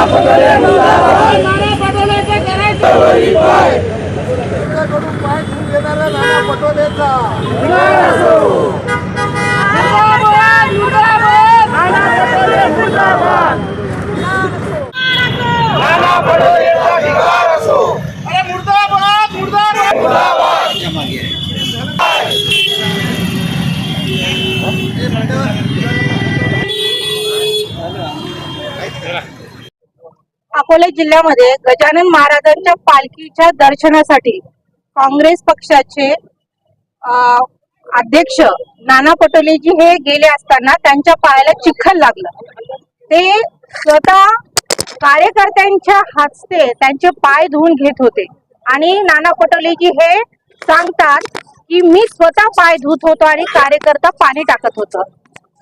नाना पटोले मुर्दाबाद नाना पटोलेचे करायचं वरी पाय त्यांच्याकडून पाय घेऊन घेणारा नाना पटोलेचा विजय असो मुर्दाबाद मुर्दाबाद नाना पटोले मुर्दाबाद नाना पटोलेचा विकार असो अरे मुर्दाबाद मुर्दाबाद मुर्दाबाद Gracias. अकोला जिल्ह्यामध्ये गजानन महाराजांच्या पालखीच्या दर्शनासाठी काँग्रेस पक्षाचे अध्यक्ष नाना पटोलेजी हे गेले असताना त्यांच्या पायाला चिखल लागलं. ते स्वतः कार्यकर्त्यांच्या हस्ते त्यांचे पाय धुवून घेत होते. आणि नाना पटोलेजी हे सांगतात की मी स्वतः पाय धुत होतो आणि कार्यकर्ता पाणी टाकत होतं.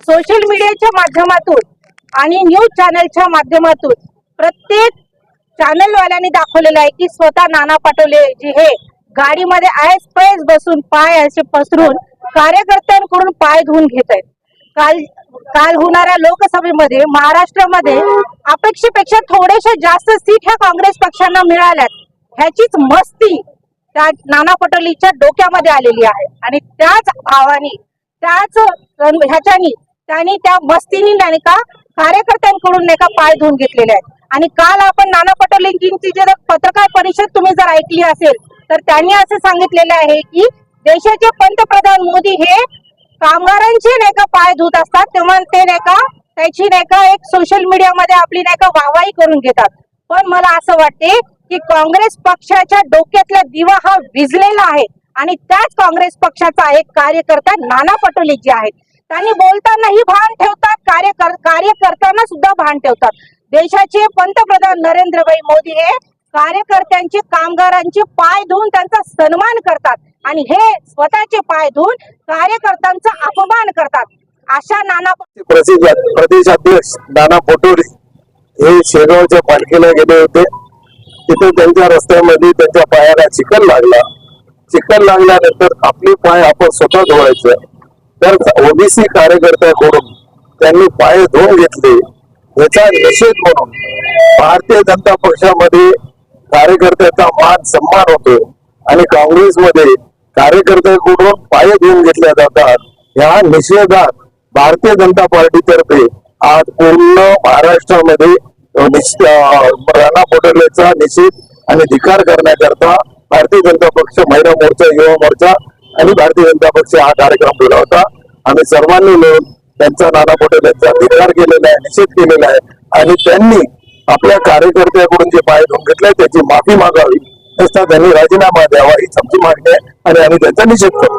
सोशल मीडियाच्या माध्यमातून आणि न्यूज चॅनलच्या माध्यमातून प्रत्येक चॅनल वाल्यांनी दाखवलेलं आहे की स्वतः नाना पटोले जी हे गाडीमध्ये आयस पैस बसून पाय असे पसरून कार्यकर्त्यांकडून पाय धुवून घेत आहेत. काल काल होणाऱ्या लोकसभेमध्ये महाराष्ट्रामध्ये अपेक्षेपेक्षा थोडेसे जास्त सीट ह्या काँग्रेस पक्षांना मिळाल्यात. ह्याचीच मस्ती त्या नाना पटोलीच्या डोक्यामध्ये आलेली आहे. आणि त्याच भावानी त्याच ह्याच्यानी त्यांनी त्या मस्तीनी नाही का कार्यकर्त्यांकडून नाही का पाय धुवून घेतलेले आहेत. आणि काल आपण नाना पटोलेंची जर पत्रकार परिषद तुम्ही जर ऐकली असेल तर त्यांनी असं सांगितलेलं आहे की देशाचे पंतप्रधान मोदी हे कामगारांचे नाही का पाय धुत असतात तेव्हा ते नाही का त्याची नाही का एक सोशल मीडियामध्ये आपली नाही का वाहवाही करून घेतात. पण मला असं वाटते की काँग्रेस पक्षाच्या डोक्यातला दिवा हा विजलेला आहे आणि त्याच काँग्रेस पक्षाचा एक कार्यकर्ता नाना पटोले जे आहेत. त्यांनी बोलतानाही भान ठेवतात कार्य कार्य करताना सुद्धा भान ठेवतात. देशाचे पंतप्रधान नरेंद्रभाई मोदी हे कार्यकर्त्यांचे कामगारांचे पाय धुवून त्यांचा सन्मान करतात. आणि हे स्वतःचे पाय धुवून कार्यकर्त्यांचा अपमान करतात. अशा नाना प्रसिद्ध प्रदेशाध्यक्ष नाना पटोले हे शेगावच्या पालखीला गेले होते. तिथे त्यांच्या रस्त्यामध्ये त्यांच्या पायाला चिखल लागला. चिखल लागल्यानंतर आपले पाय आपण स्वतः धुवायचं. तर ओबीसी कार्यकर्त्याकडून त्यांनी पाय धुवून घेतले. याचा निषेध म्हणून भारतीय जनता पक्षामध्ये कार्यकर्त्याचा मान सन्मान होतो आणि काँग्रेसमध्ये कार्यकर्त्याकडून पाय घेऊन घेतल्या जातात. ह्या निषेधात भारतीय जनता पार्टीतर्फे आज पूर्ण महाराष्ट्रामध्ये राणा पटोलेचा निषेध आणि धिकार करण्याकरता भारतीय जनता पक्ष महिला मोर्चा युवा मोर्चा आणि भारतीय जनता पक्ष हा कार्यक्रम केला होता. आम्ही सर्वांनी मिळून त्यांचा नाना पटोलेंचा धिकार केलेला आहे निषेध केलेला आहे. आणि त्यांनी आपल्या कार्यकर्त्याकडून जे पाय धुवून घेतलाय त्याची माफी मागावी. तसा त्यांनी राजीनामा द्यावा ही आमची मागणी आहे. आणि आम्ही त्यांचा निषेध करतो.